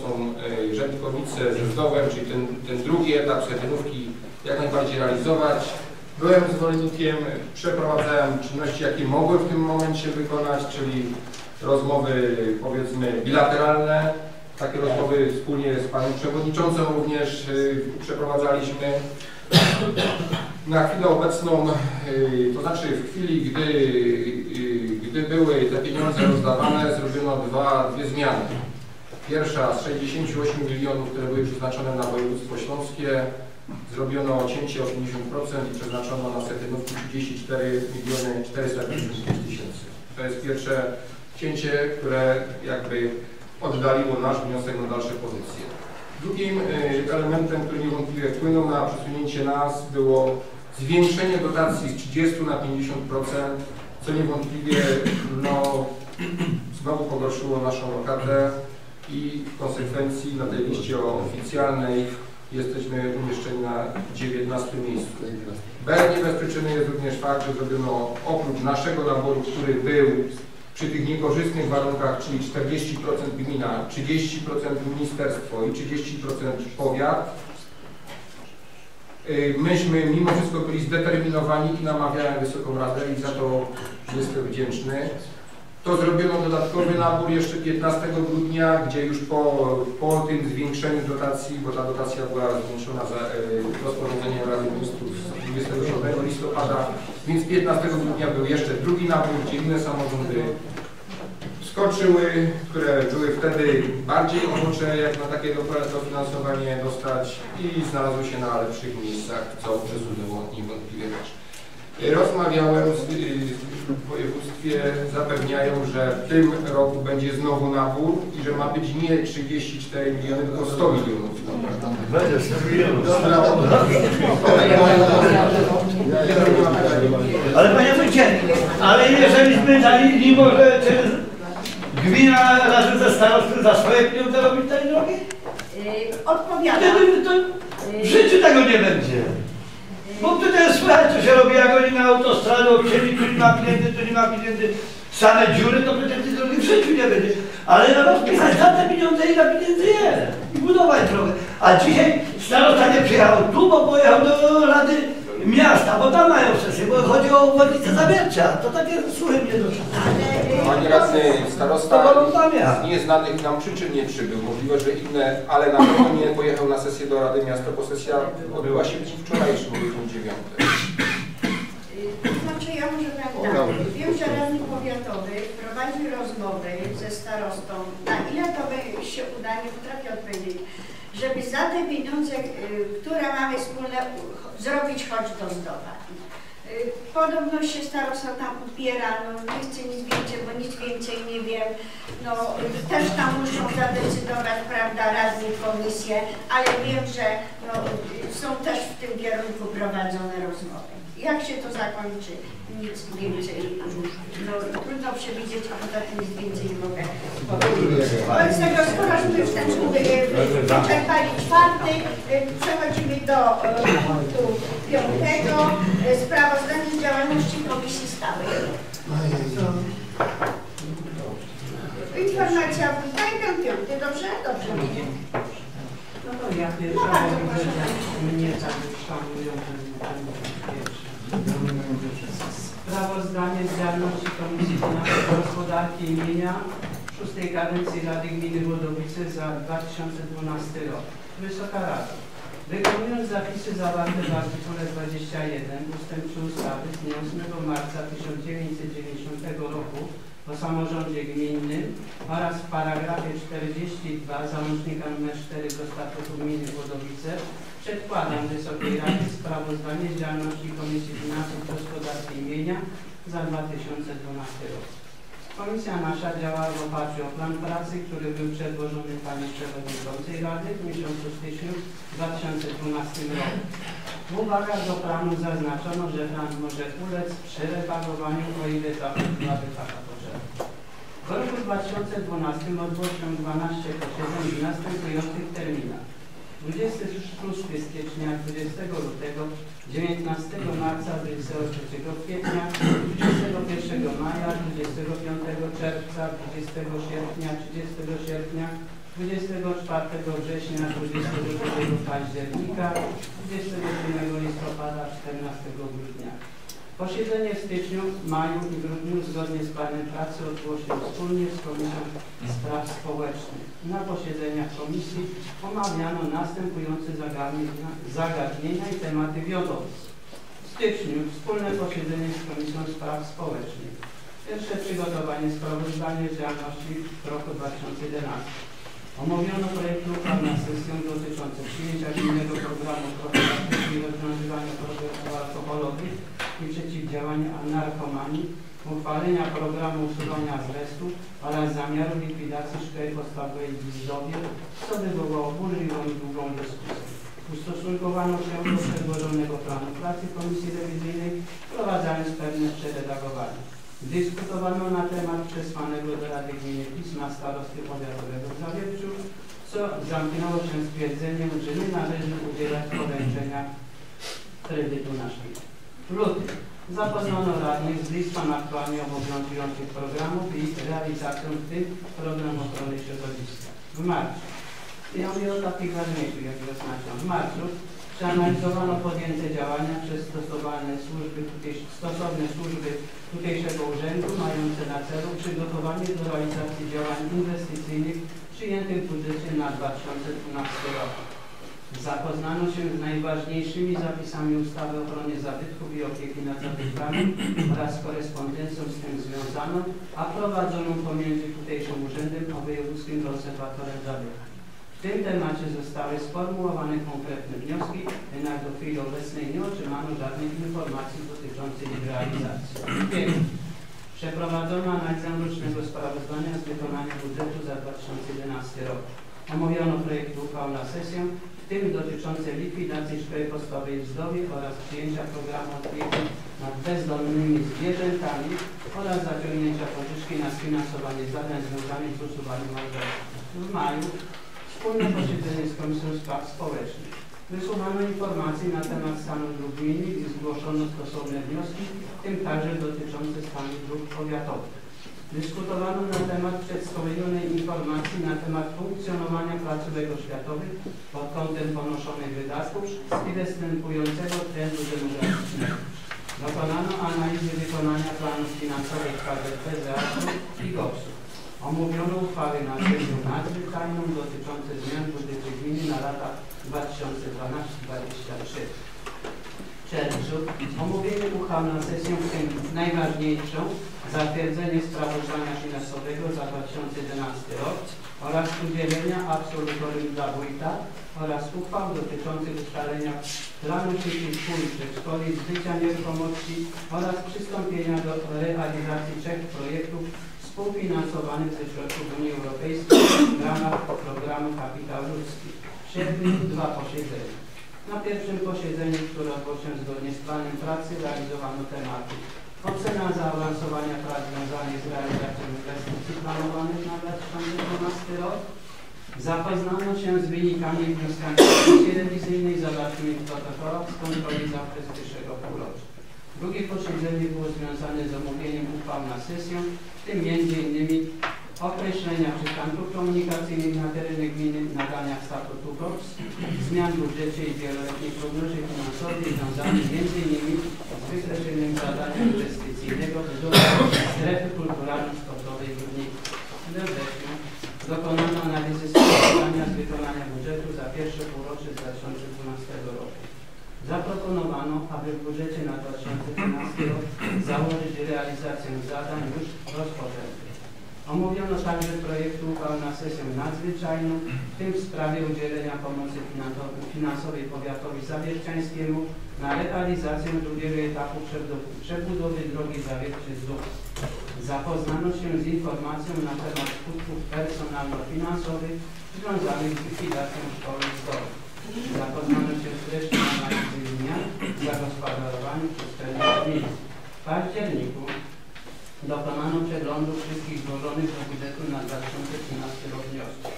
są e, Rzepkowice ze Zdowem, czyli ten, ten drugi etap setynówki jak najbardziej realizować. Byłem zwolennikiem, przeprowadzałem czynności, jakie mogłem w tym momencie wykonać, czyli rozmowy powiedzmy bilateralne. Takie rozmowy wspólnie z Panią Przewodniczącą również y, przeprowadzaliśmy. Na chwilę obecną, y, to znaczy w chwili, gdy, gdy były te pieniądze rozdawane, zrobiono dwa, dwie zmiany. Pierwsza z 68 milionów, które były przeznaczone na województwo śląskie, zrobiono cięcie o 50% i przeznaczono na setynówki 34 miliony 455 tysięcy. To jest pierwsze cięcie, które jakby oddaliło nasz wniosek na dalsze pozycje. Drugim y, elementem, który niewątpliwie wpłynął na przesunięcie nas było zwiększenie dotacji z 30 na 50%, co niewątpliwie no, znowu pogorszyło naszą lokatę i w konsekwencji na tej liście oficjalnej jesteśmy umieszczeni na 19 miejscu. Bez nie bez przyczyny jest również fakt, że zrobiono oprócz naszego naboru, który był przy tych niekorzystnych warunkach, czyli 40% gmina, 30% ministerstwo i 30% powiat, y, myśmy mimo wszystko byli zdeterminowani i namawiałem Wysoką Radę i za to jestem wdzięczny. To zrobiono dodatkowy nabór jeszcze 15 grudnia, gdzie już po, po tym zwiększeniu dotacji, bo ta dotacja była zwiększona za y, rozporządzeniem Rady Ministrów z 27 listopada, więc 15 grudnia był jeszcze drugi nabór, gdzie inne samorządy skoczyły, które były wtedy bardziej ochocze jak na takie dofinansowanie dostać i znalazły się na lepszych miejscach, co przesunęło niewątpliwie też. Rozmawiałem z, zapewniają, że w tym roku będzie znowu nabór i że ma być nie 34 miliony, tylko 100 milionów. Będzie 100 milionów. Ale panie wójcie, ale jeżeli dali, mimo że czy gmina razem ze starostwem za swoje pieniądze robić tej drogi? Yy, Odpowiadam. Wtedy to w życiu tego nie będzie. Bo tutaj słychać, co się robi, jak oni na autostradę obcięli, tu nie ma pieniędzy, tu nie ma pieniędzy, same dziury, to tej drogi w życiu nie będzie. Ale no rozpisać za te pieniądze, ile pieniędzy jest i budować drogę. A dzisiaj starosta nie przyjechał tu, bo pojechał do Rady Miasta, bo tam mają sesję, bo chodzi o obwodnicę Zawiercia. To takie słuchy mnie doszły. Pani radny To starosta z nieznanych nam przyczyn nie przybył. Możliwe, że inne, ale na pewno nie pojechał na sesję do Rady Miasta, bo sesja odbyła się w dniu wczorajszym, o godzinie 9. To znaczy ja może powiem tak, wiem, że radny powiatowy prowadził rozmowy ze starostą, na ile to by się uda, nie potrafię odpowiedzieć, żeby za te pieniądze, y, które mamy wspólne, zrobić choć do zdoba. Y, Podobno się starosta tam upiera, no nie chcę nic więcej, bo nic więcej nie wiem. No też tam muszą zadecydować, prawda, radni komisje, ale wiem, że no, y, są też w tym kierunku prowadzone rozmowy. Jak się to zakończy? Nic więcej. No, trudno przewidzieć, a poza tym nic więcej nie mogę powiedzieć. Wobec tego, skoro już już ten y, wyczerpali czwarty, y, przechodzimy do y, punktu piątego. Sprawozdanie z działalności Komisji Stałej. Informacja wójta i piąty, dobrze? Dobrze. No to ja No pierwsza że panie. mnie tak szanują ten, ten pierwszy. Sprawozdanie z działalności Komisji Gospodarki i Mienia szóstej kadencji Rady Gminy Wodowice za 2012 rok. Wysoka Rada. Wykonując zapisy zawarte w artykule 21 ustęp 3 ustawy z dnia 8 marca 1990 roku o samorządzie gminnym oraz w paragrafie 42 załącznika nr 4 do statutu gminy Włodowice przedkładam Wysokiej Radzie sprawozdanie z działalności Komisji Finansów Gospodarki i Mienia za 2012 rok. Komisja nasza działała w oparciu o plan pracy, który był przedłożony Pani Przewodniczącej Rady w miesiącu styczniu 2012 roku. W uwagach do planu zaznaczono, że plan może ulec przerepagowaniu, o ile byłaby taka potrzeba. W roku 2012 odbyło się 12 posiedzeń w następujących terminach. 26 stycznia, 20 lutego, 19 marca, 23 kwietnia, 21 maja, 25 czerwca, 20 sierpnia, 30 sierpnia, 24 września, 22 października, 27 listopada, 14 grudnia. Posiedzenie w styczniu, maju i grudniu zgodnie z planem pracy odbyło się wspólnie z Komisją Spraw Społecznych. Na posiedzeniach komisji omawiano następujące zagadnienia, zagadnienia i tematy wiodące. W styczniu wspólne posiedzenie z Komisją Spraw Społecznych. Pierwsze przygotowanie sprawozdania z działalności w roku 2011. Omówiono projekt uchwał na sesję dotyczącą przyjęcia gminnego programu profilaktyki i rozwiązywania problemów alkoholowych i przeciwdziałania narkomanii, uchwalenia programu usuwania azbestu oraz zamiaru likwidacji szkoły podstawowej w Zdowie, co wywołało burzliwą i długą dyskusję. Ustosunkowano się do przedłożonego planu pracy Komisji Rewizyjnej, wprowadzając pewne przeredagowania. Dyskutowano na temat przesłanego do Rady Gminy pisma starosty powiatowego w Zawierciu, co zamknęło się stwierdzeniem, że nie należy udzielać poręczenia kredytu na szpital. W lutym zapoznano radnych z listą aktualnie obowiązujących programów i realizacją, tym program ochrony środowiska. W marcu, ja mówię o takich ważniejszych, jak zaznaczam, w marcu przeanalizowano podjęte działania przez stosowane służby, stosowne służby tutejszego urzędu mające na celu przygotowanie do realizacji działań inwestycyjnych przyjętych w budżecie na 2012 rok. Zapoznano się z najważniejszymi zapisami ustawy o ochronie zabytków i opieki nad zabytkami oraz korespondencją z tym związaną, a prowadzoną pomiędzy tutejszym urzędem a wojewódzkim konserwatorem zabytków. W tym temacie zostały sformułowane konkretne wnioski, jednak do chwili obecnej nie otrzymano żadnych informacji dotyczących ich realizacji. Przeprowadzono analizę rocznego sprawozdania z wykonania budżetu za 2011 rok. Omówiono projekt uchwał na sesję, tym dotyczące likwidacji szkoły podstawowej w Zdowie oraz przyjęcia programu opieki nad bezdomnymi zwierzętami oraz zaciągnięcia pożyczki na sfinansowanie zadań związanych z usuwaniem azbestu. W maju Wspólne posiedzenie z Komisją Spraw Społecznych. Wysłuchano informacji na temat stanu dróg gminnych i zgłoszono stosowne wnioski, w tym także dotyczące stanu dróg powiatowych. Dyskutowano na temat przedstawionej informacji na temat funkcjonowania placówek oświatowych pod kątem ponoszonych wydatków i występującego trendu demograficznego. Dokonano analizy wykonania planów finansowych KZP, ZAS i GOPS-u. Omówiono uchwały na sesję nadzwyczajną dotyczące zmian w gminy na lata 2012-2023. W czerwcu omówienie uchwał na sesję, najważniejszą, zatwierdzenie sprawozdania finansowego za 2011 rok oraz udzielenia absolutorium dla wójta oraz uchwał dotyczących ustalenia planu sieci szkół i przedszkoli, zbycia nieruchomości oraz przystąpienia do realizacji trzech projektów współfinansowanych ze środków Unii Europejskiej w ramach programu Kapitał Ludzki. W sierpniu dwa posiedzenia. Na pierwszym posiedzeniu, które odbyło się zgodnie z planem pracy, realizowano tematy ocena zaawansowania prac związanych z realizacją inwestycji planowanych na 2012 rok, zapoznano się z wynikami i wnioskami Komisji Rewizyjnej zawartymi w protokołach z kontroli za okres pierwszego półrocza. Drugie posiedzenie było związane z omówieniem uchwał na sesję, w tym m.in. określenia przystanków komunikacyjnych na terenie gminy, nadania statutu GOPS, zmian w budżecie i wieloletniej prognozie finansowej związanych m.in. z wykreśleniem zadania inwestycyjnego budowy strefy kulturalno-sportowej w Górniku. We dokonano analizy sprawozdania z wykonania budżetu za pierwsze półrocze 2012 roku. Zaproponowano, aby w budżecie na 2013 rok założyć realizację zadań już rozpoczętych. Omówiono także projekt uchwał na sesję nadzwyczajną, w tym w sprawie udzielenia pomocy finansowej- powiatowi zawierciańskiemu na realizację drugiego etapu przebudowy- drogi Zawiercie-Zdrów. Zapoznano się z informacją na temat skutków personalno-finansowych związanych z likwidacją szkoły zdrowia. Zapoznano się z treścią analizy zmian w zagospodarowaniu przestrzeni gminy. W październiku dokonano przeglądu wszystkich złożonych do budżetu na 2013 rok wniosków.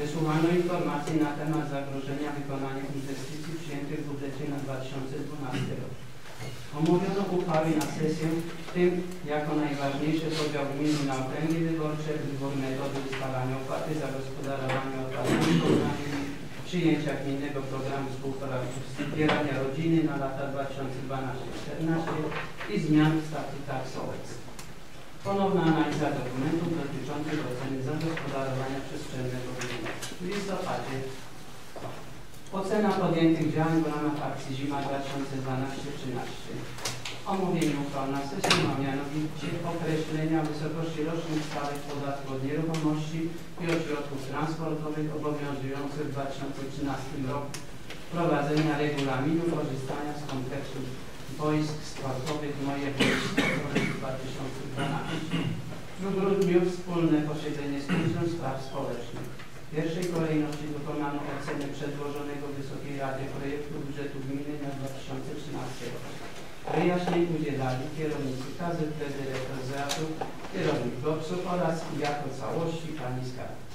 Wysłuchano informacji na temat zagrożenia wykonania inwestycji przyjętych w budżecie na 2012 rok. Omówiono uchwały na sesję, w tym jako najważniejsze podział gminy na okręgi wyborcze, wybór metody ustalania opłaty za gospodarowanie odpadami komunalnymi, przyjęcia gminnego programu wspierania rodziny na lata 2012-2014 i zmian w statutach sołectw. Ponowna analiza dokumentów dotyczących oceny zagospodarowania przestrzennego. W listopadzie ocena podjętych działań w ramach akcji Zima 2012-13. Omówienie uchwał na sesji ma mianowicie określenia wysokości rocznych stawek podatku od nieruchomości i od środków transportowych obowiązujących w 2013 roku, wprowadzenia regulaminu korzystania z kompleksu boisk sportowych Moje 2012. W grudniu wspólne posiedzenie z Komisją Spraw Społecznych. W pierwszej kolejności dokonano oceny przedłożonego Wysokiej Radzie projektu budżetu gminy na 2013 rok. Wyjaśnień udzielali kierownicy KZP, dyrektor ZEAP-u, kierownik GOPS-u oraz jako całości pani skarbnik.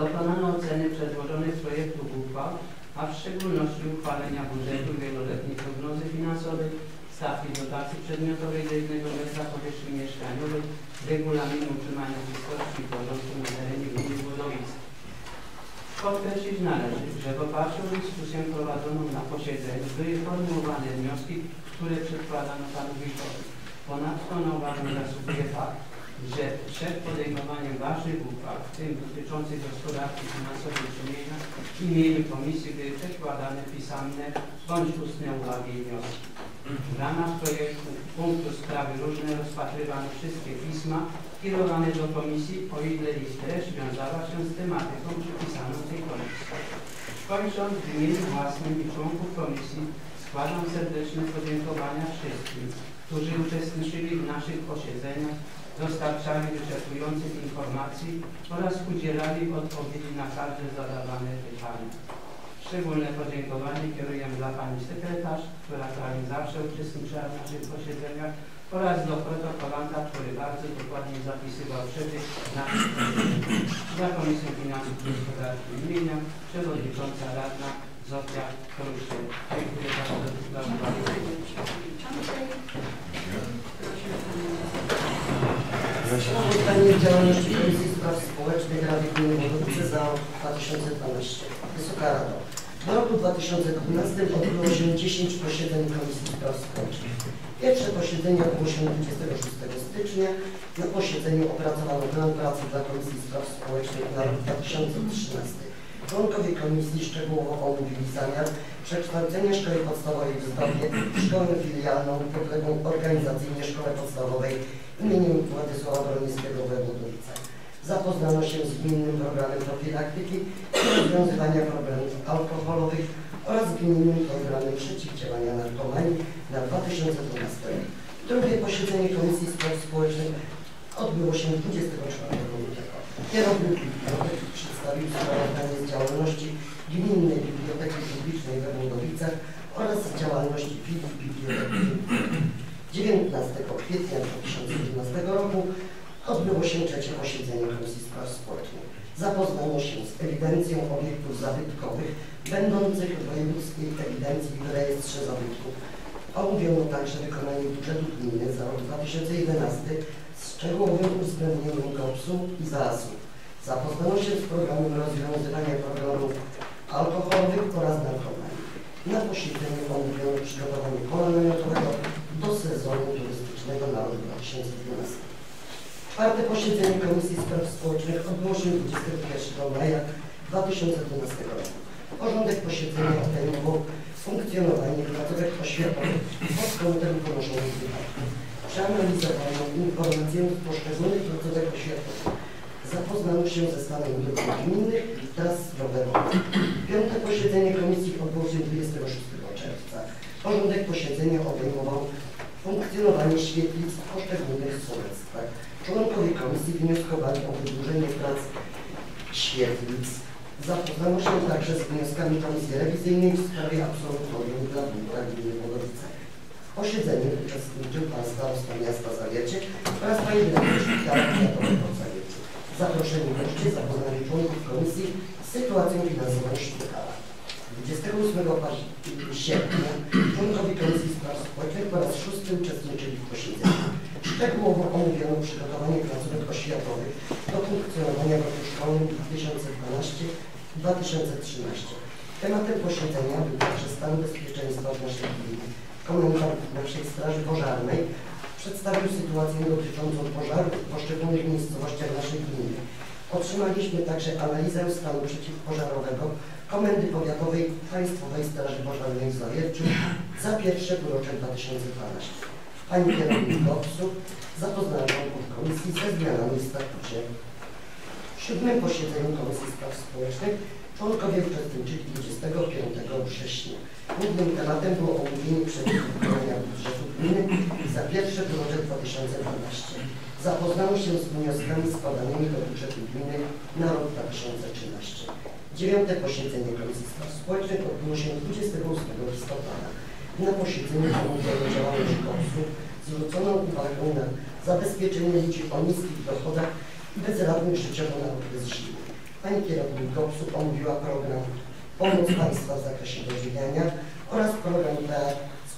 Dokonano oceny przedłożonych projektów uchwał, a w szczególności uchwalenia budżetu wieloletniej prognozy finansowej, stawki dotacji przedmiotowej do jednego metra powierzchni mieszkaniowej, regulaminu utrzymania czystości i porządku na terenie gminy Budowice. Podkreślić należy, że w oparciu o dyskusję prowadzoną na posiedzeniu były formułowane wnioski, które przedkładano panu wójtowi. Ponadto na uwagę zasługuje fakt, że przed podejmowaniem ważnych uchwał, w tym dotyczących gospodarki finansowej sumienia, w imieniu komisji były przedkładane pisemne bądź ustne uwagi i wnioski. W ramach projektu punktu sprawy różne rozpatrywano wszystkie pisma kierowane do komisji, o ile ich treść wiązała się z tematyką przypisaną tej komisji. Kończąc w imieniu własnym i członków komisji składam serdeczne podziękowania wszystkim, którzy uczestniczyli w naszych posiedzeniach, dostarczali wyczerpujących informacji oraz udzielali odpowiedzi na każde zadawane pytania. Szczególne podziękowanie kieruję dla Pani Sekretarz, która prawie zawsze uczestniczyła w naszych posiedzeniach oraz do protokolanta, który bardzo dokładnie zapisywał przebieg posiedzeń. Za Komisją Finansów Gospodarki i Mienia Przewodnicząca Radna Zofia Kruszyk. Dziękuję bardzo za uwagę. Sprawozdanie działalności Komisji Spraw Społecznych Rady Gminy Wodowice za rok 2012. Wysoka Rado. W roku 2012 odbyło się 10 posiedzeń Komisji Spraw Społecznych. Pierwsze posiedzenie odbyło się 26 stycznia. Na posiedzeniu opracowano plan pracy dla Komisji Spraw Społecznych na rok 2013. Członkowie komisji szczegółowo omówili zamiar przekształcenia szkoły podstawowej w Zdrowie w szkołę filialną podległą organizacyjnie szkołę podstawowej imieniem Władysława Broniewskiego w Budowicach. Zapoznano się z gminnym programem profilaktyki i rozwiązywania problemów alkoholowych oraz gminnym programem przeciwdziałania narkomanii na 2012 rok. Drugie posiedzenie Komisji Spraw Społecznych odbyło się 24 lutego. Kierownik biblioteki przedstawił sprawozdanie z działalności Gminnej Biblioteki Publicznej we Budowicach oraz z działalności filii Biblioteki 19 kwietnia 2011 roku odbyło się trzecie posiedzenie Komisji Spraw Społecznych. Zapoznano się z ewidencją obiektów zabytkowych będących w wojewódzkiej ewidencji w rejestrze zabytków. Omówiono także wykonanie budżetu gminy za rok 2011 z szczegółowym uwzględnieniem GOPS-u i ZAS-u. Zapoznano się z programem rozwiązywania problemów alkoholowych oraz narkomanii. Na posiedzeniu omówiono przygotowanie koła namiotowego do sezonu turystycznego na rok 2012. Czwarte posiedzenie Komisji Spraw Społecznych odbyło się 21 maja 2012 roku. Porządek posiedzenia obejmował funkcjonowanie placówek oświatowych pod kątem ponoszonych wydatków. Przeanalizowano informacje z poszczególnych placówek oświatowych. Zapoznano się ze stanem dróg gminnych tras rowerowych. Piąte posiedzenie komisji odbyło się 26 czerwca. Porządek posiedzenia obejmował funkcjonowanie świetlic w poszczególnych sołectwach. Członkowie komisji wnioskowali o wydłużenie prac świetlic. Zapoznano się także z wnioskami Komisji Rewizyjnej w sprawie absolutorium dla wójta gminy Wodowice. W posiedzeniu uczestniczył pan starosta miasta Zawiercie oraz pani dyrektor szpitala powiatowego w Zawierciu. Zaproszeni goście zapoznali członków komisji z sytuacją finansową szpitala. 28 paź- sierpnia członkowie Komisji Spraw Społecznych po raz szósty uczestniczyli w posiedzeniu. Szczegółowo omówiono przygotowanie placówek oświatowych do funkcjonowania w roku szkolnym 2012-2013. Tematem posiedzenia był także stan bezpieczeństwa w naszej gminie. Komendant naszej Straży Pożarnej przedstawił sytuację dotyczącą pożarów w poszczególnych miejscowościach naszej gminy. Otrzymaliśmy także analizę stanu przeciwpożarowego Komendy Powiatowej Państwowej Straży Pożarnej w Zawierciu za pierwsze półrocze 2012. Pani kierownik GOPS-u zapoznała członków komisji ze zmianami w statucie. W siódmym posiedzeniu Komisji Spraw Społecznych członkowie uczestniczyli 25 września. Głównym tematem było omówienie przepisów wykonania budżetu gminy za pierwsze półrocze 2012. Zapoznano się z wnioskami składanymi do budżetu gminy na rok 2013. Dziewiąte posiedzenie Komisji Spraw Społecznych odbyło się 28 listopada. Na posiedzeniu omówiono działalność KOPS-u, zwrócono uwagę na zabezpieczenie ludzi o niskich dochodach i bezradnych życiowo na okres zimy. Pani kierownik KOPS-u omówiła program Pomoc Państwa w zakresie dożywiania oraz program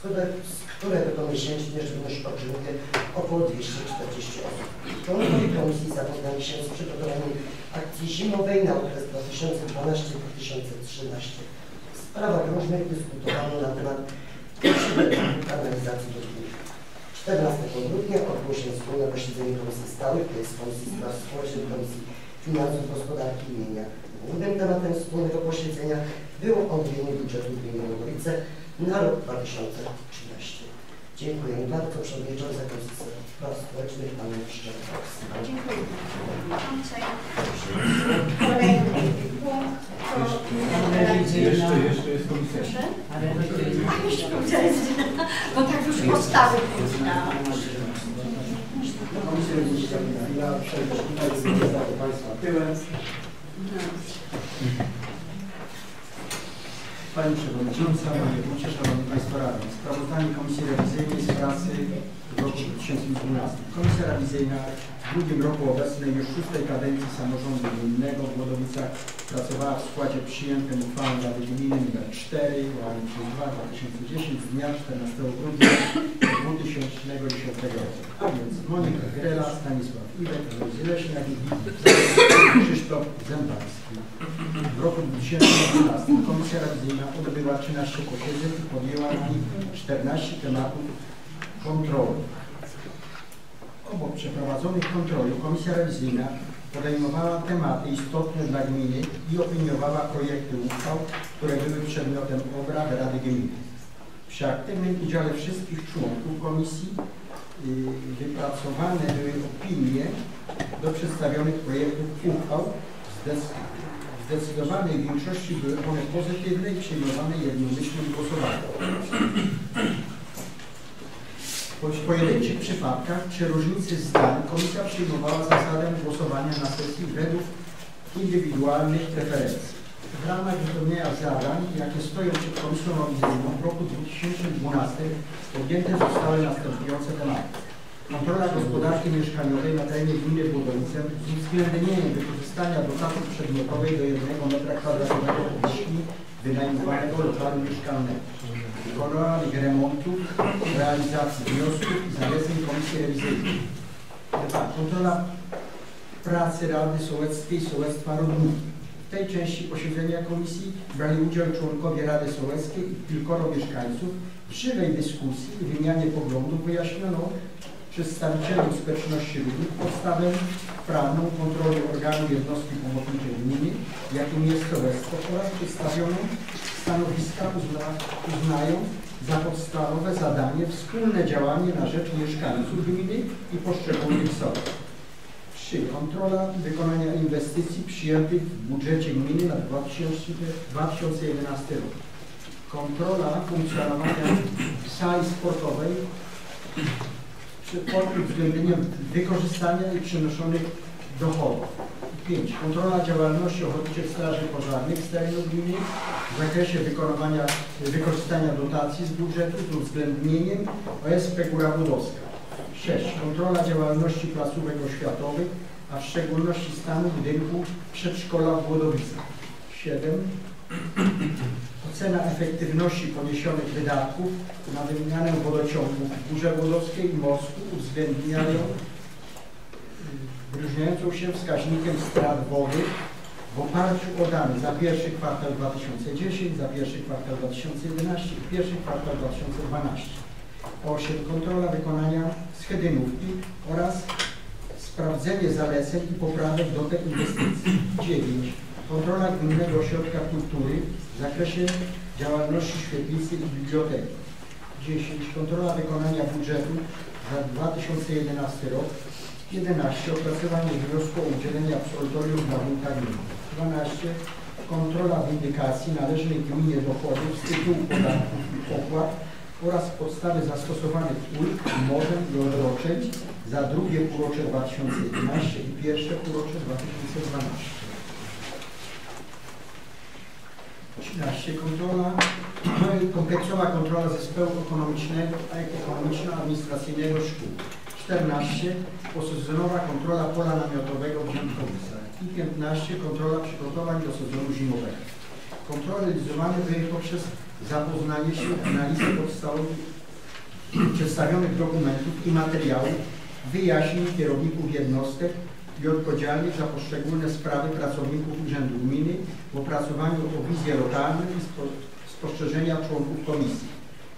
które- z którego to miesięcznie żywność otrzymuje około 240 osób. Członkowie komisji zapoznali się z przygotowaniem akcji zimowej na okres 2012-2013. W sprawach różnych dyskutowano na temat potrzeby kanalizacji do gminy. 14 grudnia odbyło się wspólne posiedzenie Komisji Stałych, to jest Komisji Spraw Społecznych, Komisji Finansów, Gospodarki i Mienia. Głównym tematem wspólnego posiedzenia było omówienie budżetu gminy Łodowice na rok 2013. Dziękuję bardzo. Przewodnicząca Komisji Spraw Społecznych Pan Szczerkowski. Dziękuję Pani Przewodniczącej. Kolejny punkt to... Jeszcze, jeszcze jest komisja. Proszę? Ale rewizyjna. Jeszcze komisja, bo tak podstawy poznałam. Komisja chwila przejdę tutaj Państwa tyłem. Pani Przewodnicząca, Panie Wójcie, Szanowni Państwo Radni. Sprawozdanie Komisji Rewizyjnej z pracy w roku 2012. Komisja Rewizyjna w drugim roku obecnej już szóstej kadencji samorządu gminnego w Głodowicach pracowała w składzie przyjętym uchwałą Rady Gminy nr 4 łamane przez 2 2010 z dnia 14 grudnia 2010 roku. A więc Monika Grela, Stanisław Iwek, Lucy Leśniak i Krzysztof Zębarski. W roku 2012 Komisja Rewizyjna odbyła 13 posiedzeń i podjęła na nich 14 tematów kontroli. Obok przeprowadzonych kontroli Komisja Rewizyjna podejmowała tematy istotne dla gminy i opiniowała projekty uchwał, które były przedmiotem obrad Rady Gminy. Przy aktywnym udziale wszystkich członków komisji y, wypracowane były opinie do przedstawionych projektów uchwał. W zdecydowanej większości były one pozytywne i przyjmowane jednomyślnym głosowaniem. W pojedynczych przypadkach przy różnicy zdań komisja przyjmowała zasadę głosowania na sesji według indywidualnych preferencji. W ramach wypełnienia zadań, jakie stoją przed Komisją Rewizyjną w roku 2012 podjęte zostały następujące tematy. Kontrola gospodarki mieszkaniowej na terenie gminy Błodowice z uwzględnieniem wykorzystania dotacji przedmiotowej do 1 m2 powierzchni wynajmowanego lokalu mieszkalnego. Kontrola remontu, realizacji wniosków i zaleceń Komisji Rewizyjnej. Kontrola pracy Rady Sołeckiej Sołectwa Rodnówki. W tej części posiedzenia komisji brali udział członkowie Rady Sołeckiej i kilkoro mieszkańców. W żywej dyskusji i wymianie poglądów wyjaśniono przedstawicielom społeczności ludów podstawę prawną kontroli organu jednostki pomocniczej gminy, jakim jest sołectwo oraz przedstawiono stanowiska uzna, uznają za podstawowe zadanie wspólne działanie na rzecz mieszkańców gminy i poszczególnych sołectw. 3. Kontrola wykonania inwestycji przyjętych w budżecie gminy na 2000 2011 rok. Kontrola funkcjonowania sali sportowej pod uwzględnieniem wykorzystania i przynoszonych dochodów. 5. Kontrola działalności ochotniczych straży pożarnych z terenu gminy w zakresie wykonywania, wykorzystania dotacji z budżetu z uwzględnieniem OSP Góra Budowska. 6. Kontrola działalności placówek oświatowych, a w szczególności stanu budynku przedszkola w Głodowicach. 7. Ocena efektywności poniesionych wydatków na wymianę wodociągów w Górze Wodowskiej i Mosku uwzględniają y, wyróżniającą się wskaźnikiem strat wody w oparciu o dane za pierwszy kwartał 2010, za pierwszy kwartał 2011 i pierwszy kwartał 2012. 8. Kontrola wykonania schedynówki oraz sprawdzenie zaleceń i poprawek do tej inwestycji. 9. Kontrola Gminnego Ośrodka Kultury w zakresie działalności świetlicy i biblioteki. 10. Kontrola wykonania budżetu za 2011 rok. 11. Opracowanie wniosku o udzielenie absolutorium dla wójta gminy. 12. Kontrola windykacji należnej gminie dochodów z tytułu podatków i opłat oraz podstawy zastosowanych ulg, umorzeń i odroczeń za drugie półrocze 2011 i pierwsze półrocze 2012. 13. Kontrola, kompleksowa kontrola zespołu ekonomicznego, ekonomiczno-administracyjnego szkół. 14. Posezonowa kontrola pola namiotowego w Ziemkowicach. I 15. Kontrola przygotowań do sezonu zimowego. Kontrole realizowane były poprzez zapoznanie się, analizę podstawowych przedstawionych dokumentów i materiałów, wyjaśnień kierowników jednostek i odpowiedzialnych za poszczególne sprawy pracowników Urzędu Gminy w opracowaniu o wizję lokalną i spo, spostrzeżenia członków komisji.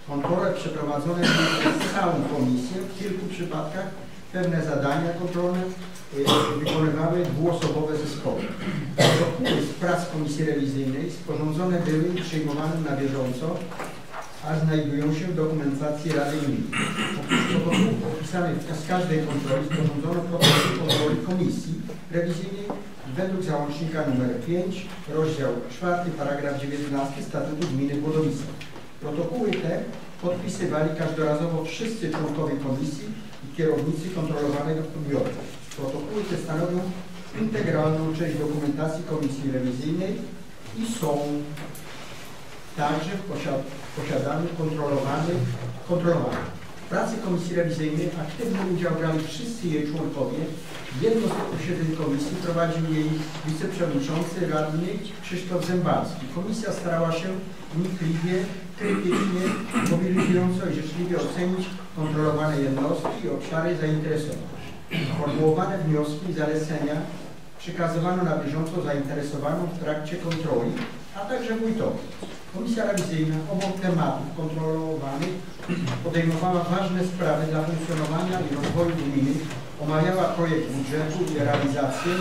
Kontrole przeprowadzone przez całą komisję. W kilku przypadkach pewne zadania kontrolne y, wykonywały dwuosobowe zespoły. Protokoły z prac komisji rewizyjnej sporządzone były i przyjmowane na bieżąco, a znajdują się w dokumentacji Rady Gminy. Oprócz protokołów opisanych z każdej kontroli sporządzono protokół kontroli komisji rewizyjnej według załącznika nr 5, rozdział 4, paragraf 19 Statutu Gminy Błodowice. Protokoły te podpisywali każdorazowo wszyscy członkowie komisji kierownicy kontrolowanego podmiotu. Protokoły te stanowią integralną część dokumentacji komisji rewizyjnej i są także w posiad- posiadaniu kontrolowanych, kontrolowanych. Pracy komisji rewizyjnej aktywny udział brali wszyscy jej członkowie. Jedno z posiedzeń komisji prowadził jej wiceprzewodniczący radny Krzysztof Zębalski. Komisja starała się wnikliwie, krytycznie, mobilizująco i życzliwie ocenić kontrolowane jednostki i obszary zainteresowań. Formułowane wnioski i zalecenia przekazywano na bieżąco zainteresowanym w trakcie kontroli, a także wójtowi. Komisja rewizyjna obok tematów kontrolowanych podejmowała ważne sprawy dla funkcjonowania i rozwoju gminy, omawiała projekt budżetu i realizację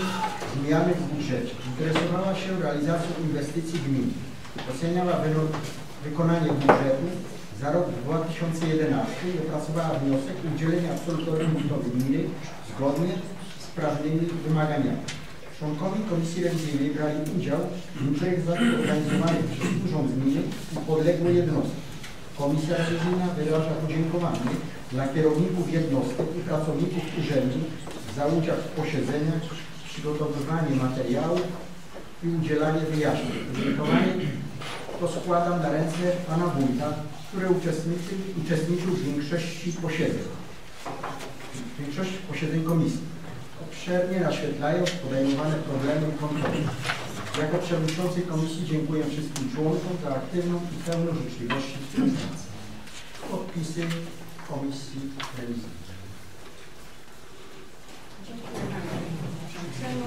zmiany w budżecie. Interesowała się realizacją inwestycji gminy. Oceniała wykonanie budżetu za rok 2011 i opracowała wniosek o udzielenie absolutorium wójtowi gminy zgodnie z prawnymi wymaganiami. Członkowie Komisji Rewizyjnej brali udział w imprezach organizowanych przez Urząd Gminy i podległe jednostki. Komisja Rewizyjna wyraża podziękowanie dla kierowników jednostek i pracowników urzędu za udział w posiedzeniach, przygotowywanie materiałów i udzielanie wyjaśnień. Podziękowanie to składam na ręce Pana Wójta, który uczestniczył, uczestniczył w większości posiedzeń, w większości posiedzeń komisji obszernie naświetlając podejmowane problemy i kontrole. Jako przewodniczący komisji dziękuję wszystkim członkom za aktywną i pełną życzliwości współpracę. Podpisy komisji rewizyjnej. Dziękuję panu.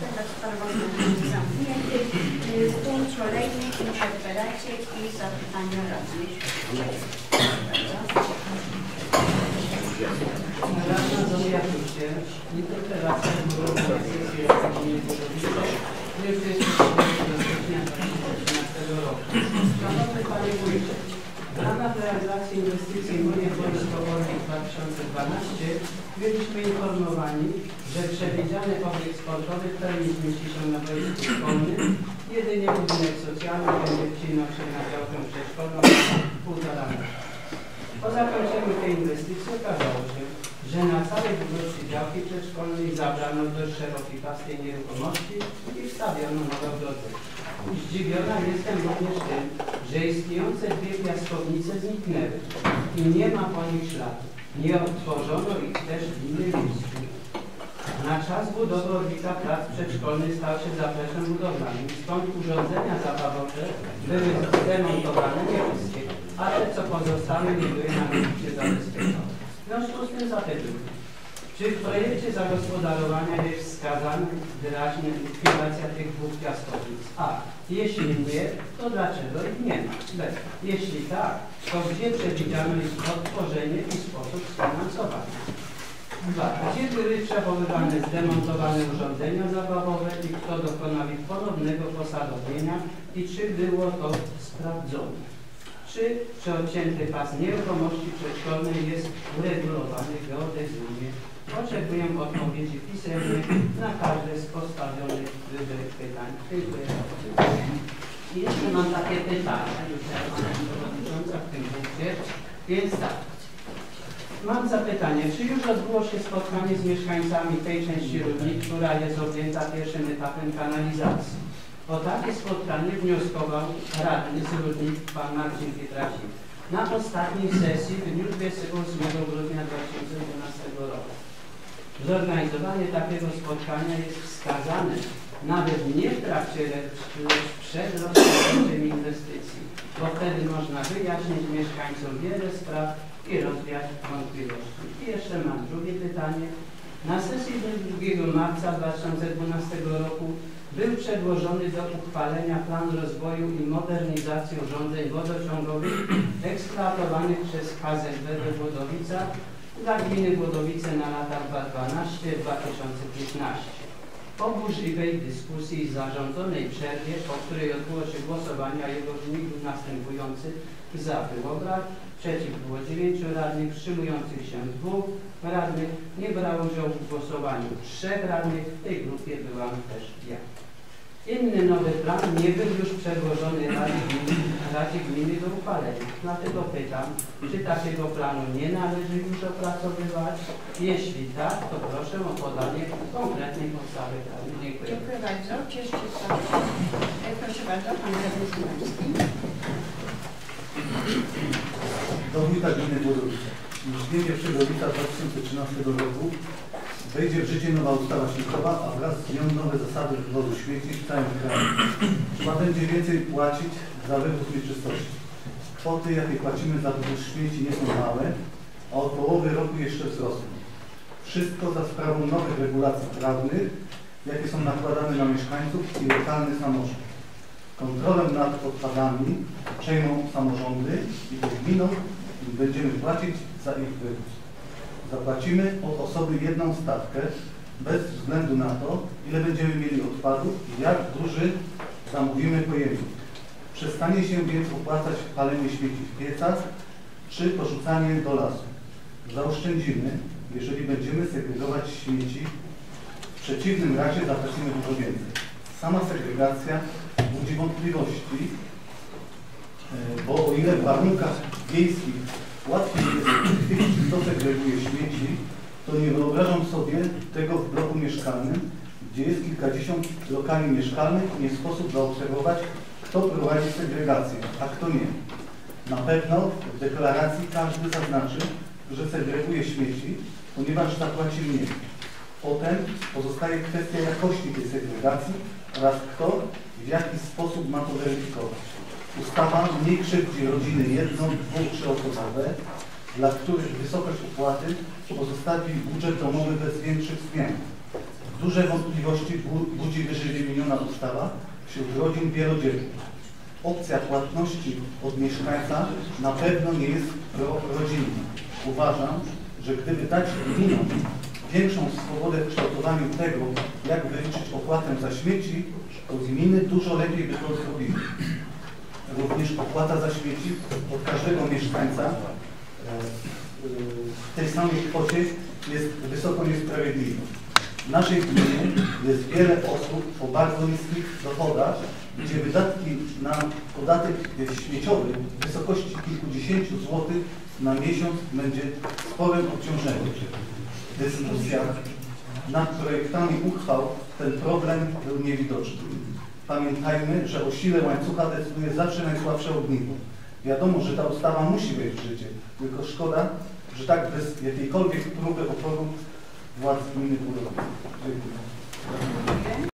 Temat sprawozdania zamknięty. Punkt kolejny, interpelacje i zapytania radnych. Radna Zofia Kucie, interpelacja wyborów na sesję Gminy Budowice 23 stycznia 2013 roku. Szanowny Panie Wójcie, w ramach realizacji inwestycji Gminy Wojskowowej 2012 byliśmy informowani, że przewidziany obiekt sportowy w pełni zmieści się na boisku szkolnym. Jedynie budynek socjalny będzie wcinał się na działkę przedszkolną półtora metra. Po zakończeniu tej inwestycji okazało się, że na całej długości działki przedszkolnej zabrano dość szerokiej pastej nieruchomości i wstawiono nowe ogrodzenie. Zdziwiona jestem również tym, że istniejące dwie piaskownice zniknęły i nie ma po nich śladu. Nie odtworzono ich też w innym miejscu. Na czas budowy orbita plac przedszkolny stał się zapleczem budowlanym, stąd urządzenia zabawowe były zdemontowane nie wszystkie, a te co pozostałe nie były należycie zabezpieczone. Związku z tym zapytuję, czy w projekcie zagospodarowania jest wskazana wyraźnie likwidacja tych dwóch piaskownic? A. Jeśli nie, to dlaczego ich nie ma? B. Jeśli tak, to gdzie przewidziano ich odtworzenie i sposób sfinansowania? Dwa. Gdzie były przechowywane zdemontowane urządzenia zabawowe i kto dokonał ich ponownego posadowienia i czy było to sprawdzone? Czy przeodcięty pas nieruchomości przedszkolnej jest uregulowany geodezyjnie? Oczekuję odpowiedzi pisemnych na każde z postawionych wyżej pytań. Dziękuję. I jeszcze mam takie pytania, już Przewodnicząca w tym punkcie, więc tak. Mam zapytanie, czy już odbyło się spotkanie z mieszkańcami tej części Rudni, która jest objęta pierwszym etapem kanalizacji? O takie spotkanie wnioskował radny z pan Marcin Pietrasik, na ostatniej sesji w dniu 28 grudnia 2012 roku. Zorganizowanie takiego spotkania jest wskazane nawet nie w trakcie, lecz przed rozpoczęciem inwestycji, bo wtedy można wyjaśnić mieszkańcom wiele spraw i rozwiać wątpliwości. I jeszcze mam drugie pytanie. Na sesji 2 marca 2012 roku był przedłożony do uchwalenia plan rozwoju i modernizacji urządzeń wodociągowych eksploatowanych przez KZB we dla gminy Włodowice na lata 2012-2015. Po burzliwej dyskusji i zarządzonej przerwie, po której odbyło się głosowanie, jego wynik był następujący. Za brak, przeciw było 9 radnych, wstrzymujących się dwóch radnych, nie brało udziału w głosowaniu trzech radnych, w tej grupie byłam też ja. Inny nowy plan nie był już przedłożony Radzie Gminy, Radzie Gminy do uchwalenia. Dlatego pytam, czy takiego planu nie należy już opracowywać? Jeśli tak, to proszę o podanie konkretnej podstawy prawnej. Dziękuję. Dziękuję bardzo. Cieszę się z Państwa. E, Proszę bardzo, Pan Radny Szymański. do wójta gminy Włodowice. Już w dniu 1 lipca 2013 roku wejdzie w życie nowa ustawa śmieciowa, a wraz z nią nowe zasady wywozu śmieci w całym kraju. Trzeba będzie więcej płacić za wywóz nieczystości. Kwoty, jakie płacimy za wywóz śmieci nie są małe, a od połowy roku jeszcze wzrosną. Wszystko za sprawą nowych regulacji prawnych, jakie są nakładane na mieszkańców i lokalny samorząd. Kontrolę nad odpadami przejmą samorządy i to gminą będziemy płacić za ich wywóz. Zapłacimy od osoby jedną stawkę bez względu na to, ile będziemy mieli odpadów i jak duży zamówimy pojemnik. Przestanie się więc opłacać palenie śmieci w piecach czy porzucanie do lasu. Zaoszczędzimy, jeżeli będziemy segregować śmieci. W przeciwnym razie zapłacimy dużo więcej. Sama segregacja budzi wątpliwości, e, bo o ile w warunkach wiejskich łatwiej jest uchwycić, kto segreguje śmieci, to nie wyobrażam sobie tego w bloku mieszkalnym, gdzie jest kilkadziesiąt lokali mieszkalnych i nie sposób zaobserwować, kto prowadzi segregację, a kto nie. Na pewno w deklaracji każdy zaznaczy, że segreguje śmieci, ponieważ zapłaci mniej. Potem pozostaje kwestia jakości tej segregacji oraz kto w jaki sposób ma to weryfikować. Ustawa mniej krzywdzi rodziny jedno, dwu, trzyosobowe, dla których wysokość opłaty pozostawi budżet domowy bez większych zmian. Duże wątpliwości bu- budzi wyżej wymieniona ustawa wśród rodzin wielodzietnych. Opcja płatności od mieszkańca na pewno nie jest prorodzinna. Uważam, że gdyby dać gminom większą swobodę w kształtowaniu tego, jak wyliczyć opłatę za śmieci, to gminy dużo lepiej by to zrobiły. Również opłata za śmieci od każdego mieszkańca e, w tej samej kwocie jest wysoko niesprawiedliwa. W naszej gminie jest wiele osób o bardzo niskich dochodach, gdzie wydatki na podatek śmieciowy w wysokości kilkudziesięciu złotych na miesiąc będzie sporym obciążeniem. W dyskusjach nad projektami uchwał ten problem był niewidoczny. Pamiętajmy, że o sile łańcucha decyduje zawsze najsłabsze ogniwo. Wiadomo, że ta ustawa musi wejść w życie, tylko szkoda, że tak bez jakiejkolwiek próby oporu władz gminy Włodowice. Dziękuję.